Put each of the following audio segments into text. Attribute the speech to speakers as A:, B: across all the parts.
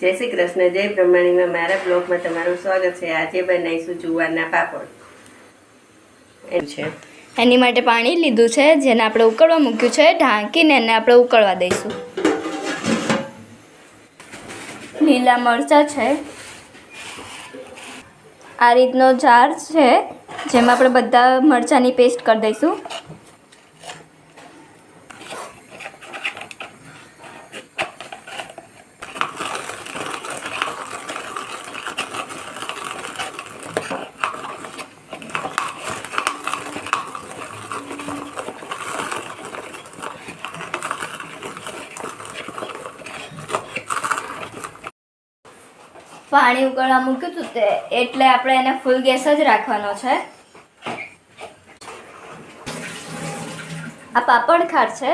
A: જય શ્રી કૃષ્ણ, જય બ્રહ્માણીમાં મારા બ્લોગમાં તમારું સ્વાગત છે. આજે બનાવીશું જુવારના પાપડ. છે.
B: એની માટે પાણી લીધું છે, જેને આપણે ઉકળવા મૂક્યું છે, ઢાંકીને એને આપણે ઉકળવા દઈશું. લીલા મરચાં છે. આ રીતનો જાર છે, જેમાં આપણે બધા મરચાંની પેસ્ટ કરી દઈશું. પાણી ઉકળવા મૂક્યું હતું તે એટલે આપણે એને ફૂલ ગેસ જ રાખવાનો છે. આ પાપડ ખાર છે.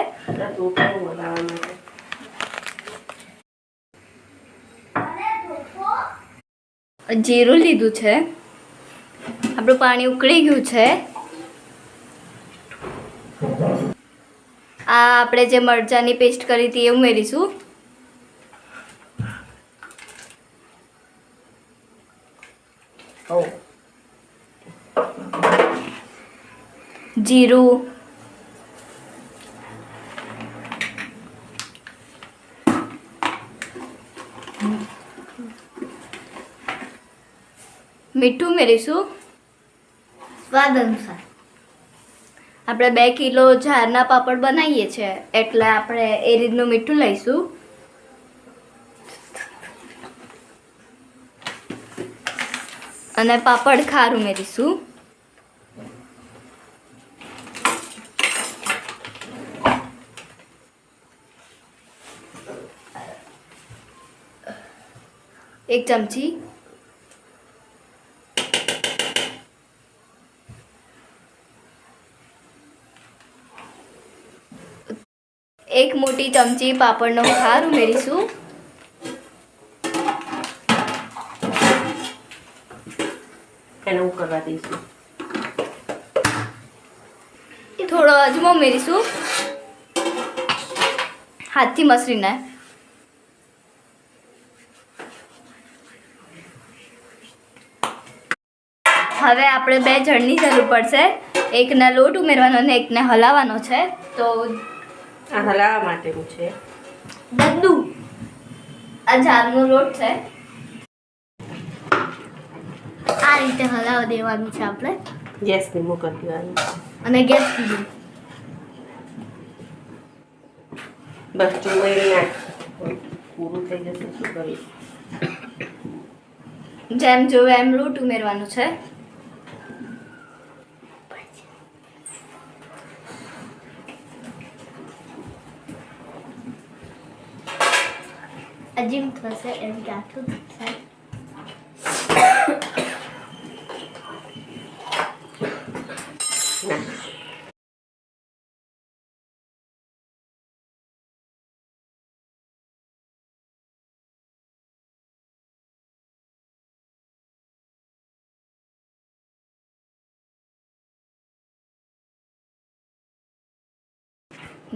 B: જીરું લીધું છે. આપણું પાણી ઉકળી ગયું છે. આ આપણે જે મરચાંની પેસ્ટ કરી હતી એ ઉમેરીશું. જીરું. મીઠું મેળવીશું
C: સ્વાદ અનુસાર.
B: આપણે બે કિલો ઝારના પાપડ બનાવીએ છીએ એટલે આપણે એ રીતનું મીઠું લઈશું. અને પાપડ ખાર ઉમેરીશું એક ચમચી. એક મોટી ચમચી પાપડનો ખાર ઉમેરીશું
A: ઉકળવા દઈશું.
B: થોડો અજમો ઉમેરીશું હાથથી મસરીને હવે આપણે બે જણની જરૂર પડશે. એકને લોટ ઉમેરવાનો અને એકને હલાવવાનો છે. તો
A: આ હલાવવા માટેનું છે.
B: બધું. આ ઝારનો લોટ છે.
C: આ રીતે હલાવી દેવાનું છે આપણે.
A: ગેસ ધીમો કરી દેવાનું
C: અને ગેસ ધીમો
A: બસ નાખ. પૂરું થઈ જશે શું કરીશ
B: જેમ જોવે એમ લોટ ઉમેરવાનું છે.
C: અજીમ થશે એમ કે આટલું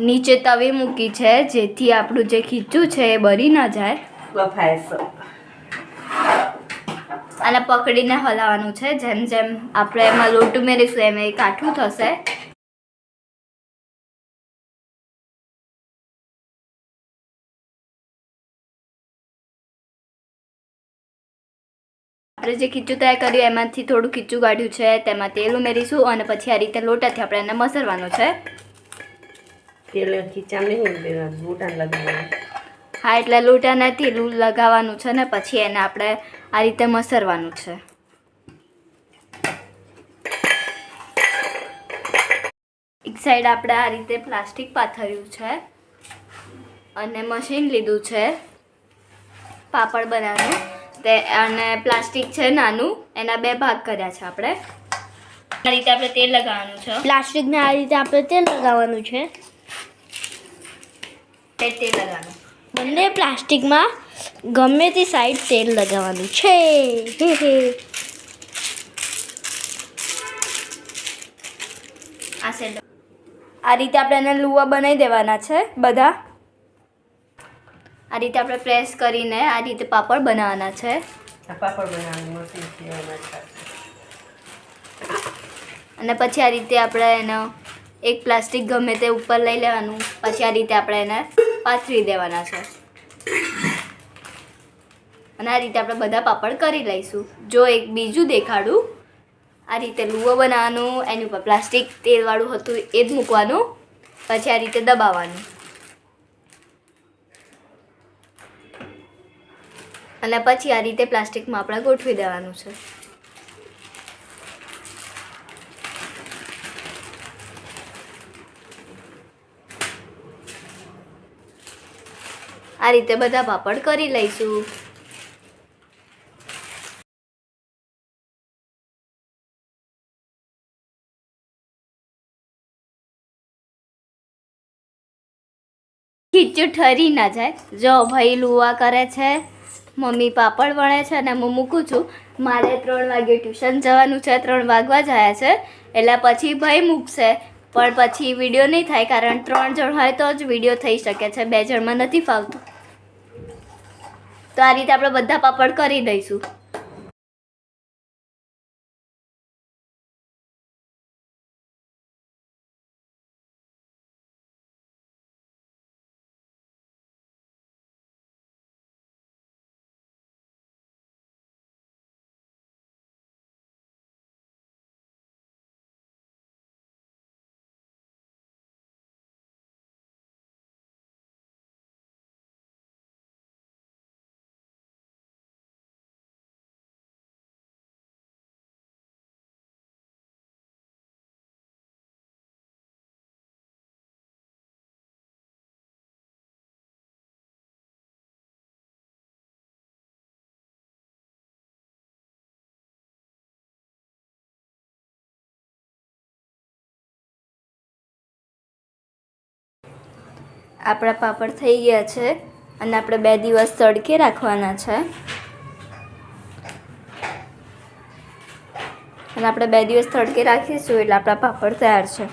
B: નીચે તવી મૂકી છે જેથી આપણું જે ખીચું છે એ બળી ના જાય.
A: બફાય
B: અને પકડીને હલાવવાનું છે જેમ જેમ આપણે એમાં લોટ ઉમેરીશું એમ એ કાઠું થશે. આપણે જે ખીચું તૈયાર કર્યું એમાંથી થોડું ખીચું કાઢ્યું છે તેમાં તેલ ઉમેરીશું અને પછી આ રીતે લોટાથી આપણે એને મસરવાનું છે.
A: તેલ ખીચામ નહીં ઉમેરવાનું લગાવવાનું.
B: હા એટલે લોટાને તેલ લગાવવાનું છે ને પછી એને આપણે આ રીતે મસરવાનું છે. એક સાઈડ આપણે આ રીતે પ્લાસ્ટિક પાથર્યું છે અને મશીન લીધું છે પાપડ બનાવવાનું. તે અને પ્લાસ્ટિક છે નાનું એના બે ભાગ કર્યા છે આપણે. આ રીતે આપણે તેલ લગાવવાનું છે.
C: પ્લાસ્ટિકને આ રીતે આપણે તેલ લગાવવાનું છે.
B: તે તેલ લગાવવાનું
C: બંને પ્લાસ્ટિકમાં ગમે તે સાઈડ તેલ લગાવવાનું છે. હે હે
B: આ સાઈડ આ રીતે આપણે એને લુવા બનાવી દેવાના છે બધા. આ રીતે આપણે પ્રેસ કરીને આ રીતે પાપડ બનાવવાના છે.
A: પાપડ બનાવવાનું
B: અને પછી આ રીતે આપણે એનો એક પ્લાસ્ટિક ગમે તે ઉપર લઈ લેવાનું, પછી આ રીતે આપણે એને પાથરી દેવાના છે. અને આ રીતે આપણે બધા પાપડ કરી લઈશું. જો એક બીજું દેખાડું, આ રીતે લુઓ બનાવવાનું, એની ઉપર પ્લાસ્ટિક તેલવાળું હતું એ જ મૂકવાનું, પછી આ રીતે દબાવવાનું. અને પછી આ રીતે પ્લાસ્ટિકમાં આપણે ગોઠવી દેવાનું છે. આ રીતે બધા પાપડ કરી લઈશું. ખીચું ઠરી ના જાય. જો ભાઈ લુવા કરે છે, મમ્મી પાપડ વણે છે અને હું મૂકું છું. મારે ત્રણ વાગે ટ્યુશન જવાનું છે, ત્રણ વાગવા જાય છે. એટલે પછી ભાઈ મૂકશે. પણ પછી વીડિયો નહીં થાય, કારણ ત્રણ જણ હોય તો જ વીડિયો થઈ શકે છે. બે જણમાં નથી ફાવતું. તો આ રીતે આપણે બધા પાપડ કરી દઈશું. આપણા પાપડ થઈ ગયા છે અને આપણે બે દિવસ તડકે રાખવાના છે. અને આપણે બે દિવસ તડકે રાખીશું એટલે આપણા પાપડ તૈયાર છે.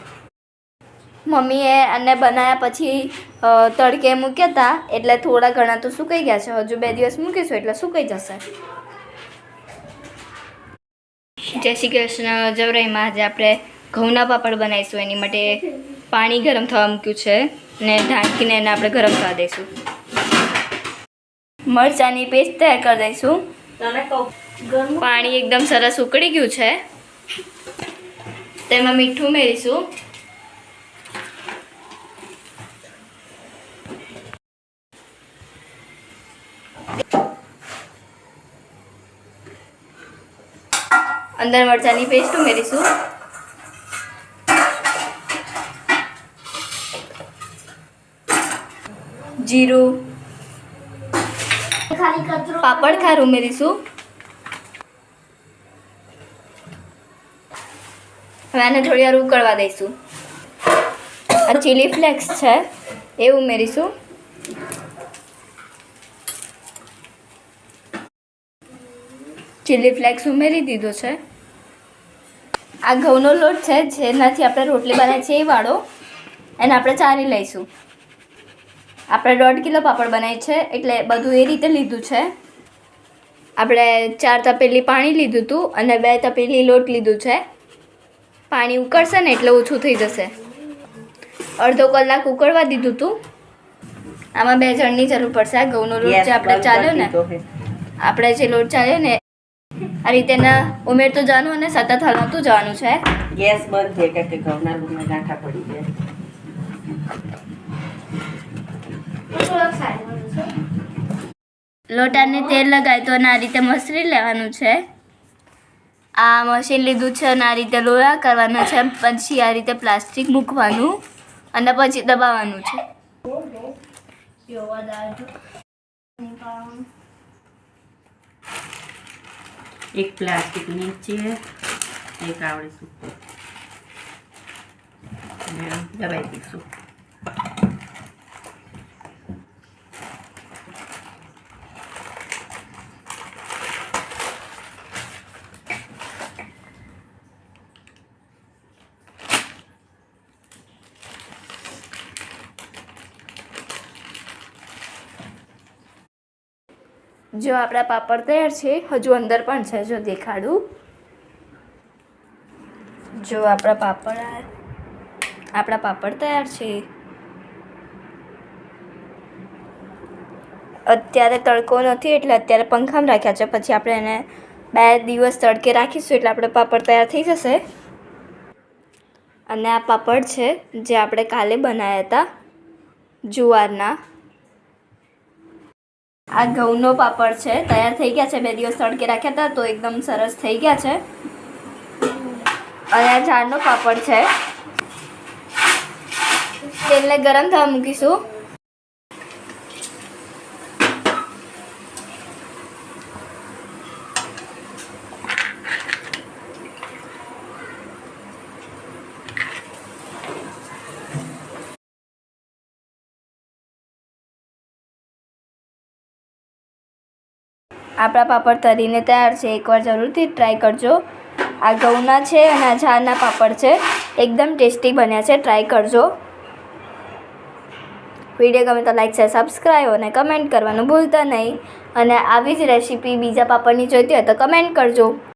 B: મમ્મીએ અને બનાવ્યા પછી તડકે મૂક્યા હતા એટલે થોડા ઘણા તો સુકાઈ ગયા છે. હજુ બે દિવસ મૂકીશું એટલે સુકાઈ જશે. જય શ્રી કૃષ્ણ. જવરાઈમાં આજે આપણે ઘઉંના પાપડ બનાવીશું. એની માટે પાણી ગરમ થવા મૂક્યું છે. ને ઢાંકીને એને આપણે ગરમ થવા દઈશું. મરચાંની પેસ્ટ તૈયાર કરી દઈશું. પાણી એકદમ સરસ ઉકળી ગયું છે. તેમાં મીઠું ઉમેરીશું અંદર મરચાંની પેસ્ટ ઉમેરીશું. જીરું. પાપડ ખાર ઉમેરીશું. હવે આને થોડી વાર ઉકળવા દઈશું. આ ચીલી ફ્લેક્સ છે એ ઉમેરીશું. ચીલી ફ્લેક્સ ઉમેરી દીધો છે. આ ઘઉંનો લોટ છે જેનાથી આપણે રોટલી બનાવીએ છીએ એ વાળો. એને આપણે ચારી લઈશું. આપણે દોઢ કિલો પાપડ બનાવીએ છે એટલે બધું એ રીતે લીધું છે. આપણે ચાર તપેલી પાણી લીધું હતું અને બે તપેલી લોટ લીધું છે. પાણી ઉકળશે ને એટલે ઓછું થઈ જશે. અડધો કલાક ઉકળવા દીધું હતું આમાં બે જણની જરૂર પડશે આ ઘઉંનો લોટ જે આપણે ચાલ્યો ને આપણે જે લોટ ચાલ્યો ને આ રીતે ઉમેરતું જવાનું અને સતત હલાવતું જવાનું છે.
A: ગેસ બંધ થઈ કે ઘઉંના લૂણમાં ગાંઠા પડી જાય
B: લોટાને તેલ લગાય તો આ રીતે મસરી લેવાનું છે. આ મશીન લીધું છે અને આ રીતે લોયા કરવાના છે. પછી આ રીતે પ્લાસ્ટિક મૂકવાનું અને પછી દબાવવાનું છે.
A: એક પ્લાસ્ટિક નીચે, એક આવડીશું દબાઈ દઈશું.
B: જો આપણા પાપડ તૈયાર છે, હજુ અંદર પણ છે, જો દેખાડું. જો આપણા પાપડ આપણા પાપડ તૈયાર છે. અત્યારે તડકો નથી, એટલે અત્યારે પંખામાં રાખ્યા છે. પછી આપણે એને બે દિવસ તડકે રાખીશું, એટલે આપણે પાપડ તૈયાર થઈ જશે. અને આ પાપડ છે, જે આપણે કાલે બનાવ્યા હતા, જુવારના. આ ઘઉંનો પાપડ છે, તૈયાર થઈ ગયા છે, બે દિવસ તડકે રાખ્યા હતા, તો એકદમ સરસ થઈ ગયા છે. અને આ ઝાડનો પાપડ છે. તેલને ગરમ થવા મૂકીશું. આપણા પાપડ તરીને તૈયાર છે. એકવાર જરૂરથી ટ્રાય કરજો. આ ઘઉંના છે અને આ ઝાડના પાપડ છે. એકદમ ટેસ્ટી બન્યા છે. ટ્રાય કરજો. વીડિયો ગમે તો લાઈક છે સબસ્ક્રાઈબ અને કમેન્ટ કરવાનું ભૂલતા નહીં. અને આવી જ રેસીપી બીજા પાપડની જોઈતી હોય તો કમેન્ટ કરજો.